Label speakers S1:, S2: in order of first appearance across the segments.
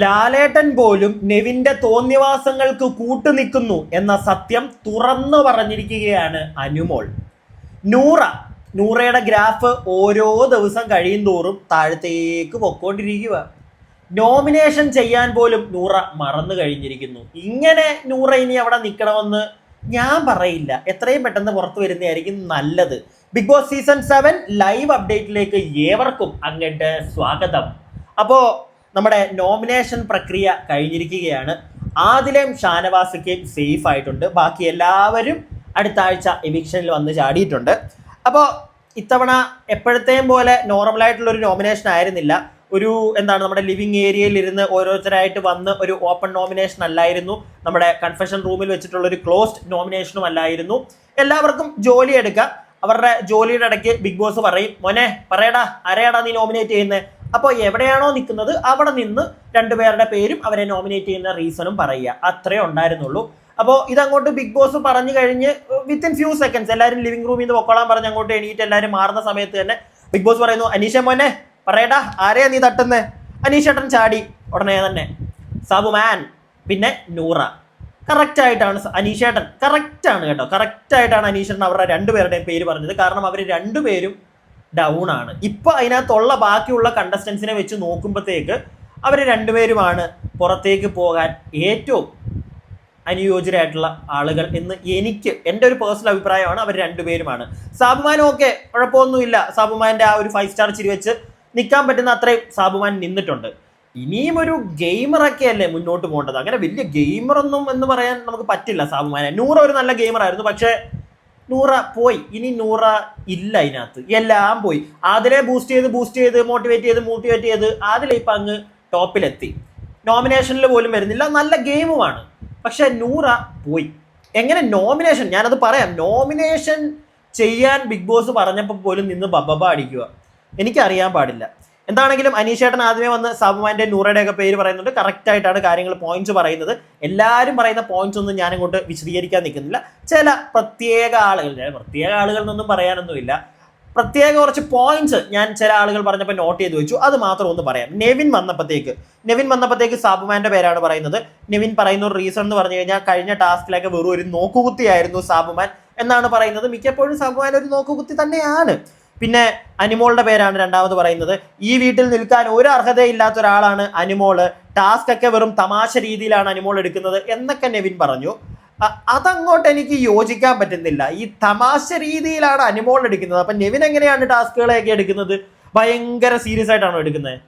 S1: ലാലേട്ടൻ പോലും നെവിന്റെ തോന്നിവാസങ്ങൾക്ക് കൂട്ടുനിൽക്കുന്നു എന്ന സത്യം തുറന്നു പറഞ്ഞിരിക്കുകയാണ് അനുമോൾ. നൂറ നൂറയുടെ ഗ്രാഫ് ഓരോ ദിവസം കഴിയും തോറും താഴത്തേക്ക് പൊക്കോണ്ടിരിക്കുക. നോമിനേഷൻ ചെയ്യാൻ പോലും നൂറ മറന്നു കഴിഞ്ഞിരിക്കുന്നു. ഇങ്ങനെ നൂറ ഇനി അവിടെ നിൽക്കണമെന്ന് ഞാൻ പറയില്ല. എത്രയും പെട്ടെന്ന് പുറത്തു വരുന്നതായിരിക്കും നല്ലത്. Bigg Boss season seven live അപ്ഡേറ്റിലേക്ക് ഏവർക്കും അങ്ങോട്ട് സ്വാഗതം. അപ്പോൾ നമ്മുടെ നോമിനേഷൻ പ്രക്രിയ കഴിഞ്ഞിരിക്കുകയാണ്. ആദിലേം ഷാനവാസിക്കയും സേഫ് ആയിട്ടുണ്ട്. ബാക്കി എല്ലാവരും അടുത്ത ആഴ്ച എവിക്ഷനിൽ വന്ന് ചാടിയിട്ടുണ്ട്. അപ്പോൾ ഇത്തവണ എപ്പോഴത്തെയും പോലെ നോർമലായിട്ടുള്ള ഒരു നോമിനേഷൻ ആയിരുന്നില്ല. ഒരു എന്താണ് നമ്മുടെ ലിവിങ് ഏരിയയിൽ ഇരുന്ന് ഓരോരുത്തരായിട്ട് വന്ന് ഒരു ഓപ്പൺ നോമിനേഷൻ അല്ലായിരുന്നു. നമ്മുടെ കൺഫെഷൻ റൂമിൽ വെച്ചിട്ടുള്ള ഒരു ക്ലോസ്ഡ് നോമിനേഷനും അല്ലായിരുന്നു. എല്ലാവർക്കും ജോലി എടുക്കാം. അവരുടെ ജോലിയുടെ ഇടയ്ക്ക് ബിഗ് ബോസ് പറയും മോനെ പറയടാ ആരെയാടാ നീ നോമിനേറ്റ് ചെയ്യുന്നത് അപ്പോൾ എവിടെയാണോ നിൽക്കുന്നത് അവിടെ നിന്ന് രണ്ടുപേരുടെ പേരും അവരെ നോമിനേറ്റ് ചെയ്യുന്ന റീസണും പറയുക. അത്രേ ഉണ്ടായിരുന്നുള്ളൂ. അപ്പോൾ ഇതങ്ങോട്ട് ബിഗ് ബോസ് പറഞ്ഞു കഴിഞ്ഞ് വിത്തിൻ ഫ്യൂ സെക്കൻഡ്സ് എല്ലാവരും ലിവിംഗ് റൂമിൽ നിന്ന് പൊക്കോളാൻ പറഞ്ഞ് അങ്ങോട്ട് എണീറ്റ് എല്ലാവരും മാറുന്ന സമയത്ത് തന്നെ ബിഗ് ബോസ് പറയുന്നു അനീഷ മോനെ പറയടാ ആരെയാ നീ തട്ടുന്നേ? അനീഷേട്ടൻ ചാടി. ഉടനെ തന്നെ സാബു മാൻ പിന്നെ നൂറ. കറക്റ്റ് ആയിട്ടാണ് സ- അനീഷേട്ടൻ ആണ് കേട്ടോ. കറക്റ്റ് ആയിട്ടാണ് അനീഷേട്ടൻ അവരുടെ രണ്ടുപേരുടെയും പേര് പറഞ്ഞത്. കാരണം അവർ രണ്ടുപേരും ഡൗൺ ആണ്. ഇപ്പൊ അതിനകത്തുള്ള ബാക്കിയുള്ള കണ്ടസ്റ്റൻസിനെ വെച്ച് നോക്കുമ്പോഴത്തേക്ക് അവർ രണ്ടുപേരുമാണ് പുറത്തേക്ക് പോകാൻ ഏറ്റവും അനുയോജ്യരായിട്ടുള്ള ആളുകൾ എന്ന് എനിക്ക് എന്റെ ഒരു പേഴ്സണൽ അഭിപ്രായമാണ് അവർ രണ്ടുപേരുമാണ്. സാബുമാനും ഒക്കെ കുഴപ്പമൊന്നുമില്ല. സാബുമാന്റെ ആ ഒരു ഫൈവ് സ്റ്റാർ ചിരി വെച്ച് നിൽക്കാൻ പറ്റുന്ന അത്രയും സാബുമാൻ നിന്നിട്ടുണ്ട്. ഇനിയും ഒരു ഗെയിമറൊക്കെ അല്ലേ മുന്നോട്ട് പോകേണ്ടത്? അങ്ങനെ വലിയ ഗെയിമറൊന്നും എന്ന് പറയാൻ നമുക്ക് പറ്റില്ല സാബുമാനെ. നൂറ് ഒരു നല്ല ഗെയിമറായിരുന്നു പക്ഷേ നൂറ പോയി. ഇനി നൂറ ഇല്ല അതിനകത്ത്. എല്ലാം പോയി. അതിലെ ബൂസ്റ്റ് ചെയ്ത് ബൂസ്റ്റ് ചെയ്ത് മോട്ടിവേറ്റ് ചെയ്ത് മോട്ടിവേറ്റ് ചെയ്ത് അതിലെ ഇപ്പം അങ്ങ് ടോപ്പിലെത്തി. നോമിനേഷനിൽ പോലും വരുന്നില്ല. നല്ല ഗെയിമുമാണ്. പക്ഷെ നൂറ പോയി. എങ്ങനെ നോമിനേഷൻ ഞാനത് പറയാം. നോമിനേഷൻ ചെയ്യാൻ ബിഗ് ബോസ് പറഞ്ഞപ്പോൾ പോലും നിന്ന് ബബബ അടിക്കുക. എനിക്കറിയാൻ പാടില്ല. എന്താണെങ്കിലും അനീഷേട്ടൻ ആദ്യമേ വന്ന് സബുമാന്റെ നൂറയുടെ ഒക്കെ പേര് പറയുന്നുണ്ട്. കറക്റ്റ് ആയിട്ടാണ് കാര്യങ്ങൾ പോയിന്റ്സ് പറയുന്നത്. എല്ലാവരും പറയുന്ന പോയിന്റ്സ് ഒന്നും ഞാൻ അങ്ങോട്ട് വിശദീകരിക്കാൻ നിൽക്കുന്നില്ല. ചില പ്രത്യേക ആളുകൾ പ്രത്യേക ആളുകൾ എന്നൊന്നും പറയാനൊന്നുമില്ല. പ്രത്യേക കുറച്ച് പോയിന്റ്സ് ഞാൻ ചില ആളുകൾ പറഞ്ഞപ്പോൾ നോട്ട് ചെയ്ത് വെച്ചു. അത് മാത്രം ഒന്ന് പറയാം. നെവിൻ വന്നപ്പോഴത്തേക്ക് നെവിൻ വന്നപ്പോഴത്തേക്ക് സാബുമാന്റെ പേരാണ് പറയുന്നത്. നെവിൻ പറയുന്ന ഒരു റീസൺ എന്ന് പറഞ്ഞു കഴിഞ്ഞാൽ കഴിഞ്ഞ ടാസ്കിലൊക്കെ വെറും ഒരു നോക്കുകുത്തിയായിരുന്നു സാബുമാൻ എന്നാണ് പറയുന്നത്. മിക്കപ്പോഴും സാബുമാൻ ഒരു നോക്കുകുത്തി തന്നെയാണ്. പിന്നെ അനിമോളുടെ പേരാണ് രണ്ടാമത് പറയുന്നത്. ഈ വീട്ടിൽ നിൽക്കാൻ ഒരു അർഹതയില്ലാത്ത ഒരാളാണ് അനിമോൾ. ടാസ്ക് ഒക്കെ വെറും തമാശ രീതിയിലാണ് അനിമോൾ എടുക്കുന്നത് എന്നൊക്കെ നെവിൻ പറഞ്ഞു. അതങ്ങോട്ട് എനിക്ക് യോജിക്കാൻ പറ്റുന്നില്ല. ഈ തമാശ രീതിയിലാണ് അനിമോൾ എടുക്കുന്നത്. അപ്പൊ നെവിൻ എങ്ങനെയാണ് ടാസ്കുകളെയൊക്കെ എടുക്കുന്നത്? ഭയങ്കര സീരിയസ് ആയിട്ടാണോ എടുക്കുന്നത്?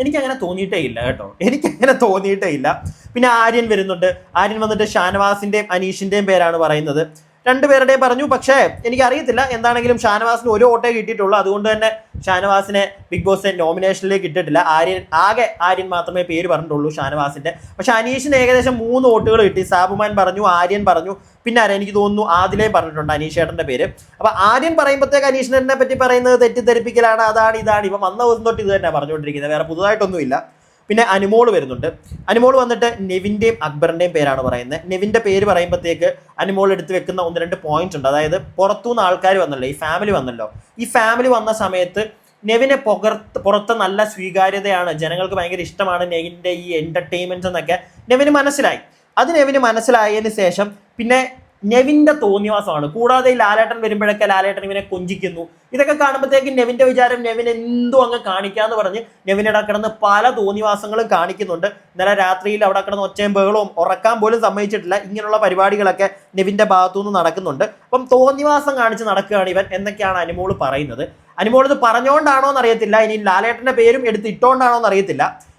S1: എനിക്ക് അങ്ങനെ തോന്നിയിട്ടേ ഇല്ല കേട്ടോ. എനിക്ക് അങ്ങനെ തോന്നിയിട്ടേ ഇല്ല. പിന്നെ ആര്യൻ വരുന്നുണ്ട്. ആര്യൻ വന്നിട്ട് ഷാനവാസിന്റെയും അനീഷിന്റെയും പേരാണ് പറയുന്നത്. രണ്ടുപേരുടെയും പറഞ്ഞു പക്ഷേ എനിക്ക് അറിയത്തില്ല എന്താണെങ്കിലും ഷാനവാസിന് ഒരു ഓട്ടേ കിട്ടിയിട്ടുള്ളൂ. അതുകൊണ്ട് തന്നെ ഷാനവാസിനെ ബിഗ് ബോസ് നോമിനേഷനിലേക്ക് ഇട്ടിട്ടില്ല. ആര്യൻ ആകെ ആര്യൻ മാത്രമേ പേര് പറഞ്ഞിട്ടുള്ളൂ ഷാനവാസിന്റെ. പക്ഷെ അനീഷിന് ഏകദേശം മൂന്ന് വോട്ടുകൾ കിട്ടി. സാബുമാൻ പറഞ്ഞു ആര്യൻ പറഞ്ഞു. പിന്നെ ആരാ? എനിക്ക് തോന്നുന്നു ആദിലേ പറഞ്ഞിട്ടുണ്ട് അനീഷ് അനീഷേട്ടന്റെ പേര്. അപ്പൊ ആര്യൻ പറയുമ്പോഴത്തേക്ക് അനീഷിനെ പറ്റി പറയുന്നത് തെറ്റിദ്ധരിപ്പിക്കലാണ്. അതാണ് ഇതാണ്. ഇവ വന്ന ദിവസം തൊട്ട് ഇത് തന്നെ പറഞ്ഞുകൊണ്ടിരിക്കുന്നത്. വേറെ പുതുതായിട്ടൊന്നുമില്ല. പിന്നെ അനുമോൾ വരുന്നുണ്ട്. അനുമോൾ വന്നിട്ട് നെവിന്റെയും അക്ബറിന്റെയും പേരാണ് പറയുന്നത്. നെവിന്റെ പേര് പറയുമ്പോഴത്തേക്ക് അനുമോൾ എടുത്ത് വെക്കുന്ന ഒന്ന് രണ്ട് പോയിന്റ് ഉണ്ട്. അതായത് പുറത്തുനിന്ന് ആൾക്കാർ വന്നല്ലോ ഈ ഫാമിലി വന്നല്ലോ. ഈ ഫാമിലി വന്ന സമയത്ത് നെവിനെ പുറത്ത് പുറത്ത് നല്ല സ്വീകാര്യതയാണ് ജനങ്ങൾക്ക് ഭയങ്കര ഇഷ്ടമാണ് നെവിന്റെ ഈ എന്റർടൈൻമെന്റ്സ് എന്നൊക്കെ നെവിന് മനസ്സിലായി. അത് നെവിന് മനസ്സിലായതിന് ശേഷം പിന്നെ നെവിന്റെ തോന്നിവാസമാണ്. കൂടാതെ ലാലേട്ടൻ വരുമ്പോഴൊക്കെ ലാലേട്ടൻ ഇവനെ കൊഞ്ചിക്കുന്നു. ഇതൊക്കെ കാണുമ്പോഴത്തേക്കും നെവിന്റെ വിചാരം നെവിൻ എന്തോ അങ്ങ് കാണിക്കാന്ന് പറഞ്ഞ് നെവിനിടെ കിടന്ന് പല തോന്നിവാസങ്ങളും കാണിക്കുന്നുണ്ട്. ഇന്നലെ രാത്രിയിൽ അവിടെ കിടന്ന് ഒച്ചയും ബഹളവും ഉറക്കാൻ പോലും സമ്മതിച്ചിട്ടില്ല. ഇങ്ങനെയുള്ള പരിപാടികളൊക്കെ നെവിന്റെ ഭാഗത്തുനിന്ന് നടക്കുന്നുണ്ട്. അപ്പം തോന്നിവാസം കാണിച്ച് നടക്കുകയാണ് ഇവൻ എന്നൊക്കെയാണ് അനുമോൾ പറയുന്നത്. അനുമോൾ ഇത് പറഞ്ഞുകൊണ്ടാണോ എന്നറിയത്തില്ല ഇനി ലാലേട്ടന്റെ പേരും എടുത്ത് ഇട്ടുകൊണ്ടാണോ എന്നറിയത്തില്ല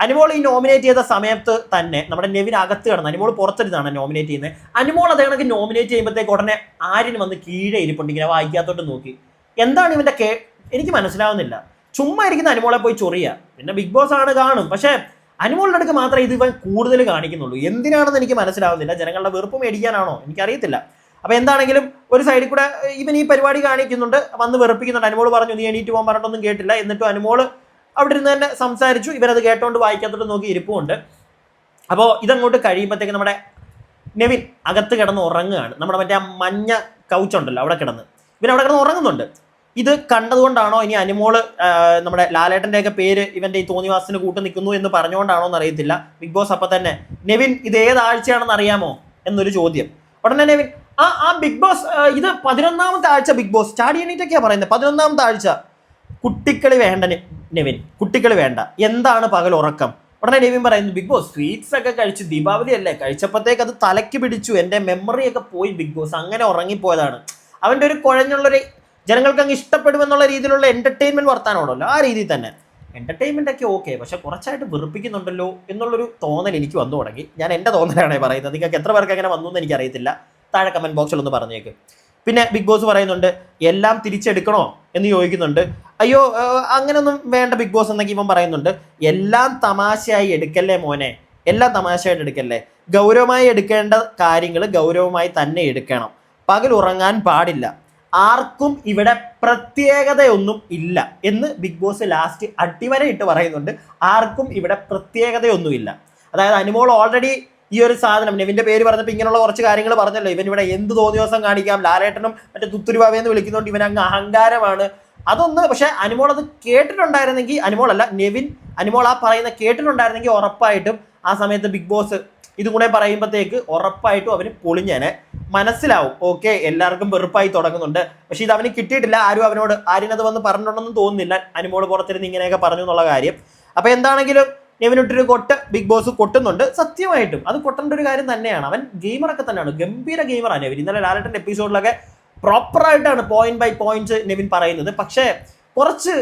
S1: അനുമോൾ ഈ നോമിനേറ്റ് ചെയ്ത സമയത്ത് തന്നെ നമ്മുടെ നെവിൻ അകത്ത് കിടന്ന് അനുമോൾ പുറത്തിരുന്നാണ് നോമിനേറ്റ് ചെയ്യുന്നത്. അനുമോൾ അതേ കണക്ക് നോമിനേറ്റ് ചെയ്യുമ്പോഴത്തേക്ക് ഉടനെ ആര്യന് വന്ന് കീഴെ ഇരിപ്പുണ്ട് ഇങ്ങനെ വായിക്കാത്തോട്ട് നോക്കി. എന്താണ് ഇവന്റെ കേ എനിക്ക് മനസ്സിലാവുന്നില്ല. ചുമ്മാ ഇരിക്കുന്ന അനുമോളെ പോയി ചൊറിയ. പിന്നെ ബിഗ് ബോസ് ആണ് കാണും. പക്ഷേ അനുമോളുടെ അടുക്ക് മാത്രമേ ഇത് ഇവൻ കൂടുതൽ കാണിക്കുന്നുള്ളൂ. എന്തിനാണെന്ന് എനിക്ക് മനസ്സിലാവുന്നില്ല. ജനങ്ങളുടെ വെറുപ്പ് മേടിക്കാനാണോ? എനിക്കറിയത്തില്ല. അപ്പൊ എന്താണെങ്കിലും ഒരു സൈഡിൽ കൂടെ ഇവൻ ഈ പരിപാടി കാണിക്കുന്നുണ്ട് വന്ന് വെറുപ്പിക്കുന്നുണ്ട്. അനുമോൾ പറഞ്ഞു നീ എണീറ്റ് പോകാൻ പറഞ്ഞിട്ടൊന്നും കേട്ടില്ല. എന്നിട്ടും അനുമോൾ അവിടെ ഇരുന്ന് തന്നെ സംസാരിച്ചു. ഇവരത് കേട്ടോണ്ട് വായിക്കാത്തോട്ട് നോക്കി ഇരിപ്പുമുണ്ട് അപ്പോൾ ഇതങ്ങോട്ട് കഴിയുമ്പോഴത്തേക്ക് നമ്മുടെ നെവിൻ അകത്ത് കിടന്ന് ഉറങ്ങുകയാണ്. നമ്മുടെ മറ്റേ ആ മഞ്ഞ കൗച്ചുണ്ടല്ലോ അവിടെ കിടന്ന്. ഇവൻ അവിടെ കിടന്ന് ഉറങ്ങുന്നുണ്ട്. ഇത് കണ്ടതുകൊണ്ടാണോ ഇനി അനുമോൾ നമ്മുടെ ലാലേട്ടന്റെ ഒക്കെ പേര് ഇവന്റെ ഈ തോന്നിവാസിന് കൂട്ട് നിൽക്കുന്നു എന്ന് പറഞ്ഞുകൊണ്ടാണോ എന്ന് അറിയത്തില്ല. ബിഗ് ബോസ് അപ്പൊ തന്നെ നെവിൻ ഇത് ഏത് ആഴ്ചയാണെന്ന് അറിയാമോ എന്നൊരു ചോദ്യം. ഉടനെ നെവിൻ ആ ആ ബിഗ് ബോസ് ഇത് പതിനൊന്നാമത്തെ ആഴ്ച ബിഗ് ബോസ്. ചാടി എണീറ്റൊക്കെയാണ് പറയുന്നത് പതിനൊന്നാമത്തെ ആഴ്ച. കുട്ടിക്കളി വേണ്ട നെ- നെവിൻ കുട്ടികൾ വേണ്ട. എന്താണ് പകൽ ഉറക്കം? ഉടനെ നെവിൻ പറയുന്നു ബിഗ് ബോസ് സ്വീറ്റ്സ് ഒക്കെ കഴിച്ച് ദീപാവലി അല്ലേ? കഴിച്ചപ്പോഴത്തേക്ക് അത് തലയ്ക്ക് പിടിച്ചു എന്റെ മെമ്മറി ഒക്കെ പോയി ബിഗ് ബോസ് അങ്ങനെ ഉറങ്ങിപ്പോയതാണ്. അവന്റെ ഒരു കുഴഞ്ഞുള്ളൊരു ജനങ്ങൾക്ക് അങ്ങ് ഇഷ്ടപ്പെടുമെന്നുള്ള രീതിയിലുള്ള എന്റർടൈൻമെന്റ് വർത്താനമാണല്ലോ ആ രീതിയിൽ തന്നെ. എന്റർടൈൻമെന്റ് ഒക്കെ ഓക്കെ പക്ഷെ കുറച്ചായിട്ട് വെറുപ്പിക്കുന്നുണ്ടല്ലോ എന്നുള്ളൊരു തോന്നൽ എനിക്ക് വന്നു തുടങ്ങി. ഞാൻ എന്റെ തോന്നലാണേ പറയുന്നത്. നിങ്ങൾക്ക് എത്ര പേർക്ക് അങ്ങനെ വന്നു എന്ന് എനിക്കറിയത്തില്ല. താഴെ കമന്റ് ബോക്സിൽ ഒന്ന് പറഞ്ഞേക്ക്. പിന്നെ ബിഗ് ബോസ് പറയുന്നുണ്ട് എല്ലാം തിരിച്ചെടുക്കണോ? എന്ന് ചോദിക്കുന്നുണ്ട്. അയ്യോ അങ്ങനൊന്നും വേണ്ട ബിഗ് ബോസ് എന്നൊക്കെ ഇവൻ പറയുന്നുണ്ട്. എല്ലാം തമാശയായി എടുക്കല്ലേ മോനെ? എല്ലാം തമാശയായിട്ട് എടുക്കല്ലേ? ഗൗരവമായി എടുക്കേണ്ട കാര്യങ്ങൾ ഗൗരവമായി തന്നെ എടുക്കണം. പകൽ ഉറങ്ങാൻ പാടില്ല. ആർക്കും ഇവിടെ പ്രത്യേകതയൊന്നും ഇല്ല. എന്ന് ബിഗ് ബോസ് ലാസ്റ്റ് അടിവരയിട്ട് പറയുന്നുണ്ട്. ആർക്കും ഇവിടെ പ്രത്യേകതയൊന്നുമില്ല. അതായത് അനുമോൾ ഓൾറെഡി ഈ ഒരു സാധനം. നെവിന്റെ പേര് പറഞ്ഞപ്പോൾ ഇങ്ങനെയുള്ള കുറച്ച് കാര്യങ്ങൾ പറഞ്ഞല്ലോ. ഇവൻ ഇവിടെ എന്ത് തോന്നിയോസം കാണിക്കാം. ലാലേട്ടനും മറ്റേ തുത്തുരുവാവെന്ന് വിളിക്കുന്നതുകൊണ്ട് ഇവൻ അങ്ങ് അഹങ്കാരമാണ്. അതൊന്ന് പക്ഷെ അനുമോൾ അത് കേട്ടിട്ടുണ്ടായിരുന്നെങ്കിൽ അനുമോൾ അല്ല നെവിൻ അനുമോൾ ആ പറയുന്ന കേട്ടിട്ടുണ്ടായിരുന്നെങ്കിൽ ഉറപ്പായിട്ടും ആ സമയത്ത് ബിഗ് ബോസ് ഇതും കൂടെ പറയുമ്പോഴത്തേക്ക് ഉറപ്പായിട്ടും അവന് പൊളിഞ്ഞേനെ. മനസ്സിലാവും. ഓക്കെ എല്ലാവർക്കും വെറുപ്പായി തുടങ്ങുന്നുണ്ട്. പക്ഷെ ഇത് അവന് കിട്ടിയിട്ടില്ല. ആരും അവനോട് ആര്യനത് വന്ന് പറഞ്ഞിട്ടുണ്ടെന്ന് തോന്നുന്നില്ല. അനുമോൾ പുറത്തിരുന്ന് ഇങ്ങനെയൊക്കെ പറഞ്ഞു എന്നുള്ള കാര്യം. അപ്പൊ എന്താണെങ്കിലും നെവിനിട്ടൊരു കൊട്ട് ബിഗ് ബോസ് കൊട്ടുന്നുണ്ട്. സത്യമായിട്ടും അത് കൊട്ടേണ്ട ഒരു കാര്യം തന്നെയാണ്. അവൻ ഗെയിമറൊക്കെ തന്നെയാണ്. ഗംഭീര ഗെയിമറാണ് നെവിൻ. ഇന്നലെ ലാലട്ടന്റെ എപ്പിസോഡിലൊക്കെ പ്രോപ്പറായിട്ടാണ് പോയിന്റ് ബൈ പോയിന്റ് നെവിൻ പറയുന്നത്. പക്ഷേ കുറച്ച്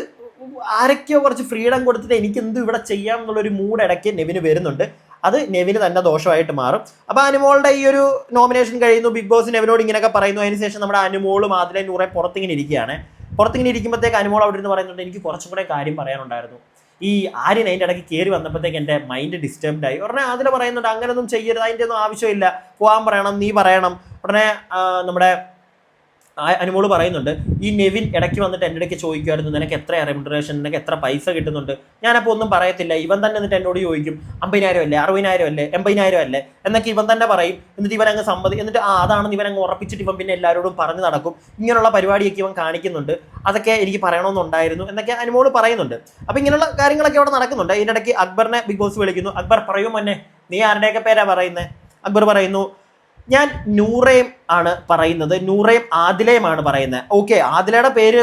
S1: ആരൊക്കെയോ കുറച്ച് ഫ്രീഡം കൊടുത്തിട്ട് എനിക്ക് എന്തും ഇവിടെ ചെയ്യാം എന്നുള്ളൊരു മൂഡ് ഇടയ്ക്ക് നെവിന് വരുന്നുണ്ട്. അത് നെവിന് തന്നെ ദോഷമായിട്ട് മാറും. അപ്പോൾ അനുമോളുടെ ഈ ഒരു നോമിനേഷൻ കഴിയുന്നു. ബിഗ് ബോസ് നെവിനോട് ഇങ്ങനെയൊക്കെ പറയുന്നു. അതിനുശേഷം നമ്മുടെ അനുമോളും ആദിലെ നൂറെ പുറത്തിങ്ങനെ ഇരിക്കുകയാണ്. പുറത്തിങ്ങനെ ഇരിക്കുമ്പോഴത്തേക്ക് അനുമോൾ അവിടെ ഇരുന്ന് പറയുന്നുണ്ട് എനിക്ക് കുറച്ചും കൂടെ കാര്യം പറയാനുണ്ടായിരുന്നു. ഈ ആര്യൻ അതിന്റെ ഇടയ്ക്ക് കയറി വന്നപ്പോഴത്തേക്ക് എന്റെ മൈൻഡ് ഡിസ്റ്റർബ്ഡ് ആയി. ഉടനെ അതിൽ പറയുന്നുണ്ട് അങ്ങനെയൊന്നും ചെയ്യരുത് അതിന്റെ ഒന്നും ആവശ്യമില്ല. പോകാൻ പറയണം നീ പറയണം. ഉടനെ നമ്മുടെ അനുമോൾ പറയുന്നുണ്ട് ഈ നെവിൻ ഇടയ്ക്ക് വന്നിട്ട് എന്റെ ഇടയ്ക്ക് ചോദിക്കുമായിരുന്നു നിനക്ക് എത്ര റെമുഡറേഷൻ നിനക്ക് എത്ര പൈസ കിട്ടുന്നുണ്ട്? ഞാനപ്പോൾ ഒന്നും പറയത്തില്ല. ഇവൻ തന്നെ എന്നിട്ട് എന്നോട് ചോദിക്കും അമ്പതിനായിരം അല്ലേ അറുപതിനായിരം അല്ലേ എൺപതിനായിരം അല്ലേ എന്നൊക്കെ ഇവൻ തന്നെ പറയും. എന്നിട്ട് ഇവൻ സമ്മതി എന്നിട്ട് ആ അതാണെന്ന് ഇവൻ ഉറപ്പിച്ചിട്ട് ഇവൻ പിന്നെ എല്ലാവരോടും പറഞ്ഞു നടക്കും. ഇങ്ങനെയുള്ള പരിപാടിയൊക്കെ ഇവൻ കാണിക്കുന്നുണ്ട്. അതൊക്കെ എനിക്ക് പറയണമെന്നുണ്ടായിരുന്നു എന്നൊക്കെ അനുമോൾ പറയുന്നുണ്ട്. അപ്പോൾ ഇങ്ങനെയുള്ള കാര്യങ്ങളൊക്കെ അവിടെ നടക്കുന്നുണ്ട്. ഇതിനിടയ്ക്ക് അക്ബറിനെ ബിഗ് ബോസ് വിളിക്കുന്നു. അക്ബർ പറയും മന്നെ നീ ആരുടെയൊക്കെ പേരാ പറയുന്നത് അക്ബർ പറയുന്നു ഞാൻ നൂറേം ആണ് പറയുന്നത് നൂറേം ആദിലയുമാണ് പറയുന്നത്. ഓക്കെ ആദിലയുടെ പേര്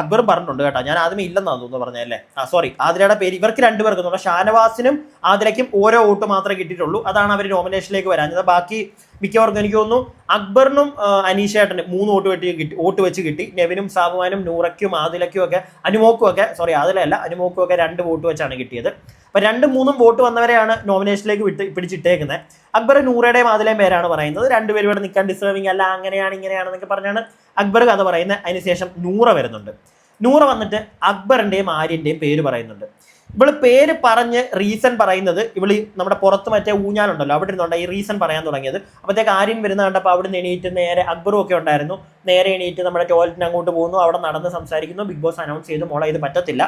S1: അക്ബർ പറഞ്ഞിട്ടുണ്ട് കേട്ടോ. ഞാൻ ആദ്യമേ ഇല്ലെന്നാണ് തോന്നുന്നു പറഞ്ഞല്ലേ ആ സോറി ആദിലയുടെ പേര് ഇവർക്ക് രണ്ടുപേർക്കും നമ്മുടെ ഷാനവാസിനും ആദിലയ്ക്കും ഓരോ വോട്ട് മാത്രമേ കിട്ടിയിട്ടുള്ളൂ. അതാണ് അവർ നോമിനേഷനിലേക്ക് വരാഞ്ഞത് ബാക്കി മിക്കവർക്കും എനിക്ക് തോന്നുന്നു അക്ബറിനും അനീഷേട്ടനും മൂന്ന് വോട്ട് വെട്ടി കിട്ടി വോട്ട് വെച്ച് കിട്ടി. നെവിനും സാബുമാനും നൂറയ്ക്കും ആദിലയ്ക്കും ഒക്കെ അനുമോക്കും ഒക്കെ സോറി ആദിലയല്ല അനുമോക്കും ഒക്കെ രണ്ട് വോട്ട് വെച്ചാണ് കിട്ടിയത്. അപ്പൊ രണ്ടും മൂന്നും വോട്ട് വന്നവരെയാണ് നോമിനേഷനിലേക്ക് വിട്ട് പിടിച്ചിട്ടേക്കുന്നത്. അക്ബർ നൂറയുടെ മാതിലേയും പേരാണ് പറയുന്നത്. രണ്ടുപേരും ഇവിടെ നിൽക്കാൻ ഡിസേർവിങ് അല്ല അങ്ങനെയാണ് ഇങ്ങനെയാണ് എന്നൊക്കെ പറഞ്ഞാണ് അക്ബർ കഥ പറയുന്നത്. അതിനുശേഷം നൂറ വരുന്നുണ്ട്. നൂറ വന്നിട്ട് അക്ബറിന്റെയും ആര്യന്റെയും പേര് പറയുന്നുണ്ട്. ഇവൾ പേര് പറഞ്ഞ് റീസൺ പറയുന്നത് ഇവൾ നമ്മുടെ പുറത്ത് മറ്റേ ഊഞ്ഞാലുണ്ടല്ലോ അവിടെ ഇരുന്നുണ്ട് ഈ റീസൺ പറയാൻ തുടങ്ങിയത്. അപ്പോഴത്തേക്ക് ആര്യൻ വരുന്ന കണ്ടപ്പോൾ അവിടെ നിന്ന് എണീറ്റ് നേരെ അക്ബറും ഒക്കെ ഉണ്ടായിരുന്നു. നേരെ എണീറ്റ് നമ്മുടെ ടോയ്ലറ്റിന് അങ്ങോട്ട് പോകുന്നു അവിടെ നടന്ന് സംസാരിക്കുന്നു. ബിഗ് ബോസ് അനൗൺസ് ചെയ്ത്. മോളെ ഇത് പറ്റത്തില്ല.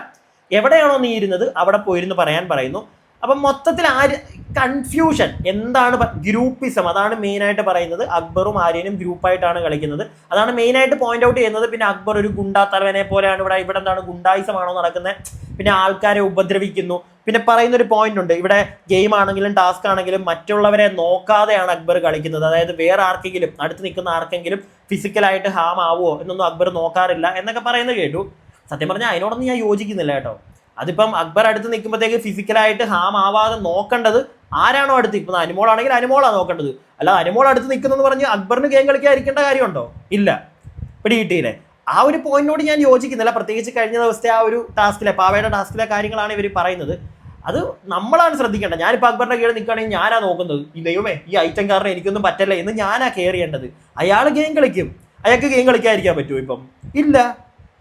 S1: എവിടെയാണോ നീ ഇരുന്നത് അവിടെ പോയിരുന്ന് പറയാൻ പറയുന്നു. അപ്പം മൊത്തത്തിൽ ആര് കൺഫ്യൂഷൻ എന്താണ് ഗ്രൂപ്പിസം അതാണ് മെയിനായിട്ട് പറയുന്നത്. അക്ബറും ആര്യനും ഗ്രൂപ്പായിട്ടാണ് കളിക്കുന്നത്. അതാണ് മെയിനായിട്ട് പോയിന്റ് ഔട്ട് ചെയ്യുന്നത്. പിന്നെ അക്ബർ ഒരു ഗുണ്ടാ തലവനെ പോലെയാണ് ഇവിടെ ഇവിടെ എന്താണ് ഗുണ്ടായിസമാണോ നടക്കുന്നത് പിന്നെ ആൾക്കാരെ ഉപദ്രവിക്കുന്നു. പിന്നെ പറയുന്ന ഒരു പോയിന്റ് ഉണ്ട്. ഇവിടെ ഗെയിം ആണെങ്കിലും ടാസ്ക് ആണെങ്കിലും മറ്റുള്ളവരെ നോക്കാതെയാണ് അക്ബർ കളിക്കുന്നത്. അതായത് വേറെ ആർക്കെങ്കിലും അടുത്ത് നിൽക്കുന്ന ആർക്കെങ്കിലും ഫിസിക്കലായിട്ട് ഹാം ആവുമോ എന്നൊന്നും അക്ബർ നോക്കാറില്ല എന്നൊക്കെ പറയുന്നത് കേട്ടു. സത്യം പറഞ്ഞാൽ അതിനോടൊന്നും ഞാൻ യോജിക്കുന്നില്ല കേട്ടോ. അതിപ്പം അക്ബർ അടുത്ത് നിൽക്കുമ്പോഴത്തേക്ക് ഫിസിക്കലായിട്ട് ഹാം ആവാതെ നോക്കേണ്ടത് ആരാണോ അടുത്ത്? ഇപ്പം അനുമോളാണെങ്കിൽ അനുമോളാണ് നോക്കേണ്ടത്. അല്ല അനുമോൾ അടുത്ത് നിൽക്കുന്നെന്ന് പറഞ്ഞ് അക്ബറിന് ഗെയിം കളിക്കാതിരിക്കേണ്ട കാര്യമുണ്ടോ? ഇല്ല. പിടികിട്ടിയില്ലേ ആ ഒരു പോയിന്റിനോട് ഞാൻ യോജിക്കുന്നില്ല. പ്രത്യേകിച്ച് കഴിഞ്ഞ ദിവസത്തെ ആ ഒരു ടാസ്കിലെ പാവയുടെ ടാസ്കിലെ കാര്യങ്ങളാണ് ഇവർ പറയുന്നത്. അത് നമ്മളാണ് ശ്രദ്ധിക്കേണ്ടത് ഞാനിപ്പോൾ അക്ബറിന്റെ കീഴിൽ നിൽക്കുകയാണെങ്കിൽ ഞാനാ നോക്കുന്നത്. ഈ ദൈവമേ ഈ ഐറ്റം കാരണം എനിക്കൊന്നും പറ്റല്ല എന്ന് ഞാനാ കെയർ ചെയ്യേണ്ടത്. അയാൾ ഗെയിം കളിക്കും. അയാൾക്ക് ഗെയിം കളിക്കാതിരിക്കാൻ പറ്റുമോ ഇപ്പം? ഇല്ല.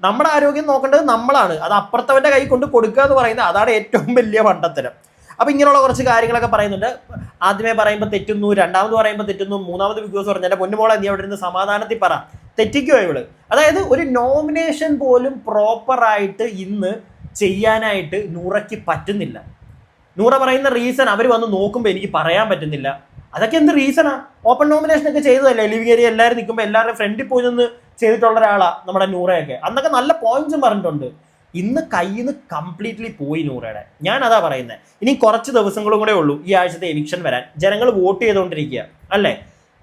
S1: നമ്മുടെ ആരോഗ്യം നോക്കേണ്ടത് നമ്മളാണ്. അത് അപ്പുറത്തവന്റെ കൈ കൊണ്ട് കൊടുക്കുക എന്ന് പറയുന്നത് അതാണ് ഏറ്റവും വലിയ മണ്ടത്തരം അപ്പൊ ഇങ്ങനെയുള്ള കുറച്ച് കാര്യങ്ങളൊക്കെ പറയുന്നുണ്ട്. ആദ്യമേ പറയുമ്പോൾ തെറ്റുന്നു രണ്ടാമത് പറയുമ്പോൾ തെറ്റുന്നു മൂന്നാമത് ബിഗ് ബോസ് പറഞ്ഞു എന്റെ പൊന്നുമോളെ നീ അവിടെ നിന്ന് സമാധാനത്തിൽ പറ. തെറ്റിക്കോ ഇവൾ? അതായത് ഒരു നോമിനേഷൻ പോലും പ്രോപ്പറായിട്ട് ഇന്ന് ചെയ്യാനായിട്ട് നൂറയ്ക്ക് പറ്റുന്നില്ല. നൂറ പറയുന്ന റീസൺ അവർ വന്ന് നോക്കുമ്പോൾ എനിക്ക് പറയാൻ പറ്റുന്നില്ല. അതൊക്കെ എന്ത് റീസണാ ഓപ്പൺ നോമിനേഷൻ ഒക്കെ ചെയ്തതല്ലേ? ലിവിംഗ് ഏരിയ എല്ലാവരും നിൽക്കുമ്പോൾ എല്ലാവരുടെ ഫ്രണ്ടിൽ പോയി നിന്ന് ചെയ്തിട്ടുള്ള ഒരാളാണ് നമ്മുടെ നൂറയൊക്കെ. അന്നൊക്കെ നല്ല പോയിന്റ്സും പറഞ്ഞിട്ടുണ്ട്. ഇന്ന് കയ്യിൽ നിന്ന് കംപ്ലീറ്റ്ലി പോയി നൂറയുടെ. ഞാൻ അതാ പറയുന്നത് ഇനി കുറച്ച് ദിവസങ്ങളും കൂടെ ഉള്ളൂ ഈ ആഴ്ചത്തെ എവിക്ഷൻ വരാൻ. ജനങ്ങൾ വോട്ട് ചെയ്തുകൊണ്ടിരിക്കുക അല്ലേ?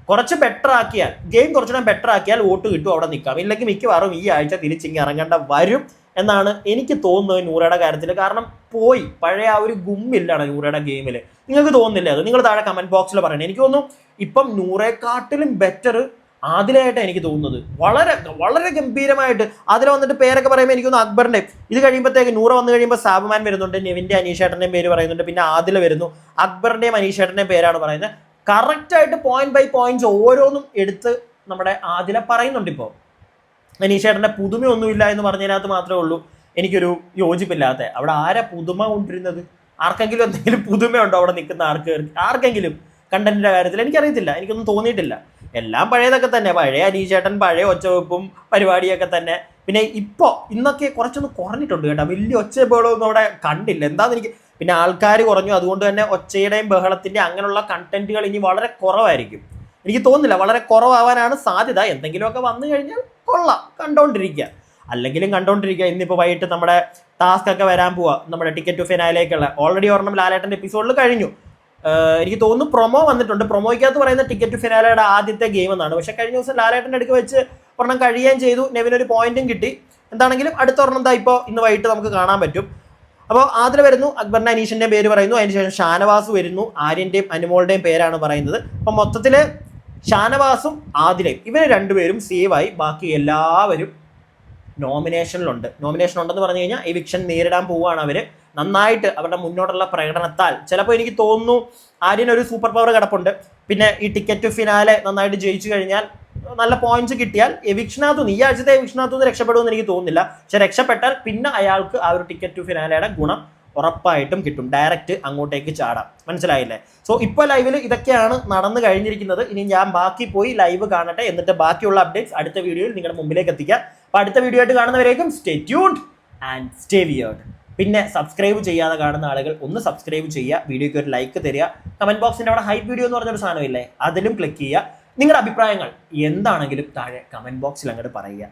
S1: കുറച്ച് ബെറ്റർ ആക്കിയാൽ ഗെയിം കുറച്ചുകൂടെ ബെറ്റർ ആക്കിയാൽ വോട്ട് കിട്ടും അവിടെ നിൽക്കാം. ഇല്ലെങ്കിൽ മിക്കവാറും ഈ ആഴ്ച തിരിച്ചിങ്ങി ഇറങ്ങേണ്ട വരും എന്നാണ് എനിക്ക് തോന്നുന്നത് നൂറയുടെ കാര്യത്തിൽ. കാരണം പോയി. പഴയ ആ ഒരു ഗുമ്മില്ലാണ് നൂറയുടെ ഗെയിമിൽ നിങ്ങൾക്ക് തോന്നുന്നില്ല അത്? നിങ്ങൾ താഴെ കമന്റ് ബോക്സിൽ പറയണം. എനിക്ക് തോന്നുന്നു ഇപ്പം നൂറേക്കാട്ടിലും ബെറ്റർ ആദിലായിട്ടാണ് എനിക്ക് തോന്നുന്നത്. വളരെ വളരെ ഗംഭീരമായിട്ട് അതിൽ വന്നിട്ട് പേരൊക്കെ പറയുമ്പോൾ എനിക്ക് തോന്നുന്നു അക്ബറിന്റെ ഇത് കഴിയുമ്പോഴത്തേക്ക് നൂറ വന്നു കഴിയുമ്പോൾ സാബുമാൻ വരുന്നുണ്ട് നെവിന്റെ അനീഷേട്ടന്റെയും പേര് പറയുന്നുണ്ട് പിന്നെ ആദില വരുന്നു. അക്ബറിന്റെയും അനീഷേട്ടന്റെയും പേരാണ് പറയുന്നത്. കറക്റ്റായിട്ട് പോയിന്റ് ബൈ പോയിന്റ്സ് ഓരോന്നും എടുത്ത് നമ്മുടെ ആദില പറയുന്നുണ്ട് ഇപ്പോൾ അനീഷേട്ടന്റെ പുതുമയൊന്നുമില്ല എന്ന് പറഞ്ഞതിനകത്ത് മാത്രമേ ഉള്ളൂ. എനിക്കൊരു യോജിപ്പില്ലാത്ത അവിടെ ആരാ പുതുമ കൊണ്ടിരുന്നത്? ആർക്കെങ്കിലും എന്തെങ്കിലും പുതുമയുണ്ടോ അവിടെ നിൽക്കുന്ന ആർക്ക് ആർക്കെങ്കിലും? കണ്ടന്റിന്റെ കാര്യത്തിൽ എനിക്കറിയത്തില്ല എനിക്കൊന്നും തോന്നിയിട്ടില്ല. എല്ലാം പഴയതൊക്കെ തന്നെ. പഴയ അനീചേട്ടൻ പഴയ ഒച്ചവെപ്പും പരിപാടിയൊക്കെ തന്നെ. പിന്നെ ഇപ്പോൾ ഇന്നൊക്കെ കുറച്ചൊന്ന് കുറഞ്ഞിട്ടുണ്ട് കേട്ടോ. വലിയ ഒച്ചബഹളമൊന്നും അവിടെ കണ്ടില്ല. എന്താണെന്ന് എനിക്ക് പിന്നെ ആൾക്കാർ കുറഞ്ഞു. അതുകൊണ്ട് തന്നെ ഒച്ചയുടെയും ബഹളത്തിന്റെ അങ്ങനെയുള്ള കണ്ടന്റുകൾ ഇനി വളരെ കുറവായിരിക്കും. എനിക്ക് തോന്നുന്നില്ല വളരെ കുറവാവാനാണ് സാധ്യത. എന്തെങ്കിലുമൊക്കെ വന്നു കഴിഞ്ഞാൽ കൊള്ളാം. കണ്ടോണ്ടിരിക്കുക. അല്ലെങ്കിലും കണ്ടോണ്ടിരിക്കുക. ഇന്നിപ്പോൾ വൈകിട്ട് നമ്മുടെ ടാസ്ക് ഒക്കെ വരാൻ പോവാ. നമ്മുടെ ടിക്കറ്റ് ടു ഫിനാലേക്കുള്ള ഓൾറെഡി ഒരെണ്ണം ലാലേട്ടന്റെ എപ്പിസോഡിൽ കഴിഞ്ഞു. എനിക്ക് തോന്നുന്നു പ്രൊമോ വന്നിട്ടുണ്ട്. പ്രൊമോയ്ക്കകത്ത് പറയുന്ന ടിക്കറ്റ് ഫിനാലയുടെ ആദ്യത്തെ ഗെയിം എന്നാണ്. പക്ഷെ കഴിഞ്ഞ ദിവസം ലാലേട്ടന്റെ അടുക്ക് വെച്ച് ഒരെണ്ണം കഴിയുകയും ചെയ്തു. നെവിനൊരു പോയിന്റും കിട്ടി. എന്താണെങ്കിലും അടുത്ത ഒരെണ്ണം എന്താ ഇപ്പോൾ ഇന്ന് വൈകിട്ട് നമുക്ക് കാണാൻ പറ്റും. അപ്പോൾ ആദ്യം വരുന്നു അക്ബറിന്റെ അനീഷിന്റെയും പേര് പറയുന്നു. അതിനുശേഷം ഷാനവാസ് വരുന്നു ആര്യന്റെയും അനുമോളുടെയും പേരാണ് പറയുന്നത്. അപ്പം മൊത്തത്തിൽ ഷാനവാസും ആദിലയും ഇവർ രണ്ടുപേരും സേവായി ബാക്കി എല്ലാവരും നോമിനേഷനിലുണ്ട് നോമിനേഷൻ ഉണ്ടെന്ന് പറഞ്ഞു കഴിഞ്ഞാൽ എവിക്ഷൻ നേരിടാൻ പോവുകയാണ് അവർ. നന്നായിട്ട് അവരുടെ മുന്നോട്ടുള്ള പ്രകടനത്താൽ ചിലപ്പോൾ എനിക്ക് തോന്നുന്നു ആര്യന് ഒരു സൂപ്പർ പവർ കിടപ്പുണ്ട്. പിന്നെ ഈ ടിക്കറ്റ് ഫിനാലെ നന്നായിട്ട് ജയിച്ചു കഴിഞ്ഞാൽ നല്ല പോയിന്റ്സ് കിട്ടിയാൽ എവിക്ഷനകത്തുനിന്ന് ഈ ആഴ്ചത്തെ എവിക്ഷനകത്തുനിന്ന് രക്ഷപ്പെടുമെന്ന് എനിക്ക് തോന്നുന്നില്ല. പക്ഷെ രക്ഷപ്പെട്ടാൽ പിന്നെ അയാൾക്ക് ആ ഒരു ടിക്കറ്റ് ടു ഫിനാലയുടെ ഗുണം ഉറപ്പായിട്ടും കിട്ടും. ഡയറക്റ്റ് അങ്ങോട്ടേക്ക് ചാടാം. മനസ്സിലായില്ലേ? സോ ഇപ്പോൾ ലൈവിൽ ഇതൊക്കെയാണ് നടന്നു കഴിഞ്ഞിരിക്കുന്നത്. ഇനി ഞാൻ ബാക്കി പോയി ലൈവ് കാണട്ടെ എന്നിട്ട് ബാക്കിയുള്ള അപ്ഡേറ്റ്സ് അടുത്ത വീഡിയോയിൽ നിങ്ങളുടെ മുമ്പിലേക്ക് എത്തിക്കാം. അപ്പോൾ അടുത്ത വീഡിയോ ആയിട്ട് കാണുന്നവരേക്കും stay tuned and stay weird പിന്നെ സബ്സ്ക്രൈബ് ചെയ്യാതെ കാണുന്ന ആളുകൾ ഒന്ന് സബ്സ്ക്രൈബ് ചെയ്യുക വീഡിയോയ്ക്ക് ഒരു ലൈക്ക് തരിക. കമന്റ് ബോക്സിന്റെ അവിടെ ഹൈപ്പ് വീഡിയോ എന്ന് പറഞ്ഞൊരു സാധനമില്ലേ? അതിലും ക്ലിക്ക് ചെയ്യുക. നിങ്ങളുടെ അഭിപ്രായങ്ങൾ എന്താണെങ്കിലും താഴെ കമന്റ് ബോക്സിൽ അങ്ങോട്ട് പറയുക.